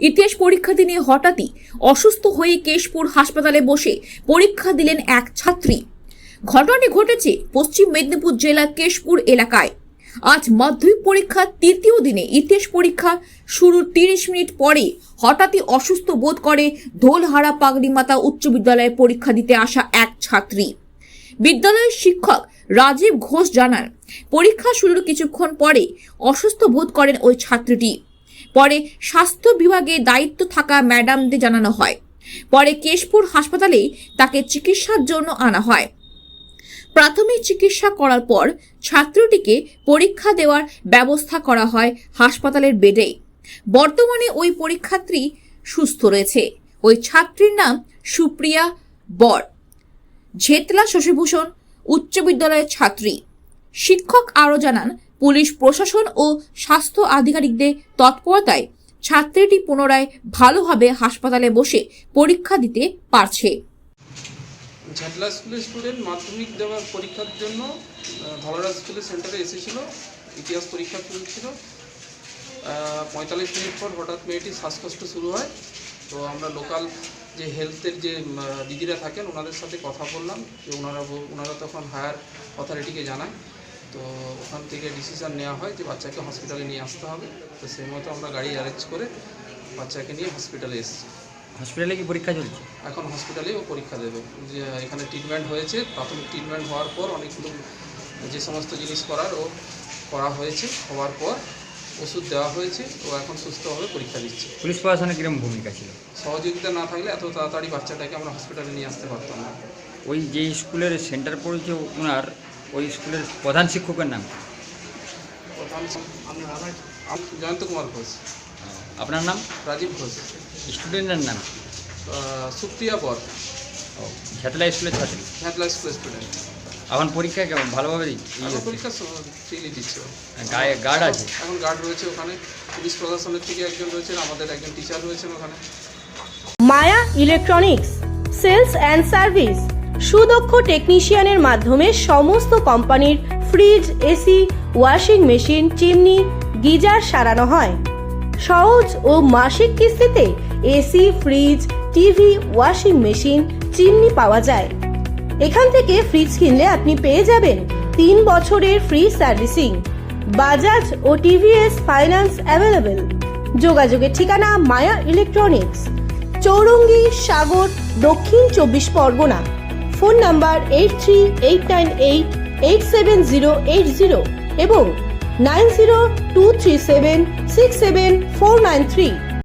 ইতিহাস পরীক্ষা দিনে হঠাৎই অসুস্থ হয়ে কেশপুর হাসপাতালে বসে পরীক্ষা দিলেন এক ছাত্রী। ঘটনাটি ঘটেছে পশ্চিম মেদিনীপুর জেলার কেশপুর এলাকায়। আজ মাধ্যমিক পরীক্ষার তৃতীয় দিনে ইতিহাস পরীক্ষা শুরুর তিরিশ মিনিট পরে হঠাৎই অসুস্থ বোধ করে ধোলহারা পাগড়ি মাতা উচ্চ বিদ্যালয়ে পরীক্ষা দিতে আসা এক ছাত্রী। বিদ্যালয়ের শিক্ষক রাজীব ঘোষ জানান, পরীক্ষা শুরুর কিছুক্ষণ পরে অসুস্থ বোধ করেন ওই ছাত্রীটি। পরে স্বাস্থ্য বিভাগে দায়িত্ব থাকা ম্যাডামদের জানানো হয়। পরে কেশপুর হাসপাতালে তাকে চিকিৎসার জন্য আনা হয়। প্রাথমিক চিকিৎসা করার পর ছাত্রটিকে পরীক্ষা দেওয়ার ব্যবস্থা করা হয় হাসপাতালের বেডে বর্তমানে ওই পরীক্ষার্থী সুস্থ রয়েছে। ওই ছাত্রীর নাম সুপ্রিয়া বর। ঝেতলা শশীভূষণ, উচ্চ বিদ্যালয়ের ছাত্রী। শিক্ষক আরও জানান পুলিশ প্রশাসন ও স্বাস্থ্য আধিকারিকদের তৎপরতায় ছাত্রীটি পুনরায় ভালোভাবে হাসপাতালে বসে পরীক্ষা দিতে পারছে। ঝাটলা স্কুলের স্টুডেন্ট মাধ্যমিক দেওয়ার পরীক্ষার জন্য ধলরা স্কুলের সেন্টারে এসেছিল, ইতিহাস পরীক্ষা চলছিল। পঁয়তাল্লিশ মিনিট পর হঠাৎ মেয়েটির শ্বাসকষ্ট শুরু হয়। তো আমরা লোকাল যে হেলথের যে দিদিরা থাকেন, ওনাদের সাথে কথা বললাম, যে ওনারা ওনারা তখন হায়ার অথরিটিকে জানায়। তো থেকে ডিসিশন নেওয়া হয় যে বাচ্চাকে হসপিটালে নিয়ে আসতে হবে। তো সেই মতো আমরা গাড়ি অ্যারেঞ্জ করে বাচ্চাকে নিয়ে হসপিটালে এসেছি। হসপিটালে কি পরীক্ষা চলছে? এখন হসপিটালে ও পরীক্ষা দেবে। যে এখানে ট্রিটমেন্ট হয়েছে প্রাথমিক ট্রিটমেন্ট হওয়ার পর অনেকগুলো যে সমস্ত জিনিস করার ও করা হয়েছে হওয়ার পর ওষুধ দেওয়া হয়েছে ও এখন সুস্থভাবে পরীক্ষা দিচ্ছে। পুলিশ প্রশাসনের কীরকম ভূমিকা ছিল? সহযোগিতা না থাকলে এত তাড়াতাড়ি বাচ্চাটাকে আমরা হসপিটালে নিয়ে আসতে পারতাম না। ওই যে স্কুলের সেন্টার পড়েছে ওনার ওই স্কুলের প্রধান শিক্ষকের নাম জয়ন্ত কুমার ঘোষ। আপনার নাম? রাজীব ঘোষ। স্টুডেন্টের নাম? সুপ্রিয়া পর ও ঝাতলা স্কুলের ছাত্রী হ্যাটলা স্কুল স্টুডেন্ট। এখন পরীক্ষা কেমন? ভালোভাবে পরীক্ষা ফ্রিলি দিচ্ছে। গায়ে গার্ড আছে? এখন গার্ড রয়েছে ওখানে। পুলিশ প্রশাসনের থেকে একজন রয়েছেন আমাদের একজন টিচার রয়েছেন ওখানে। Maya electronics sales and service সুদক্ষ টেকনিশিয়ানের মাধ্যমে সমস্ত কোম্পানির fridge, AC, washing machine, chimney, geyser সারানো হয়। সহজ ও মাসিক কিস্তিতে AC, fridge, TV, washing machine, chimney পাওয়া যায়। এখান থেকে ফ্রিজ কিনলে আপনি পেয়ে যাবেন তিন বছরের ফ্রি সার্ভিসিং। বাজাজ ও টিভিএস ফাইন্যান্স অ্যাভেলেবেল। যোগাযোগের ঠিকানা মায়া ইলেকট্রনিক্স। চৌরঙ্গি সাগর, দক্ষিণ চব্বিশ Pargana. Phone number eight three eight nine eight eight seven zero eight zero এবং nine zero two three seven six seven four nine three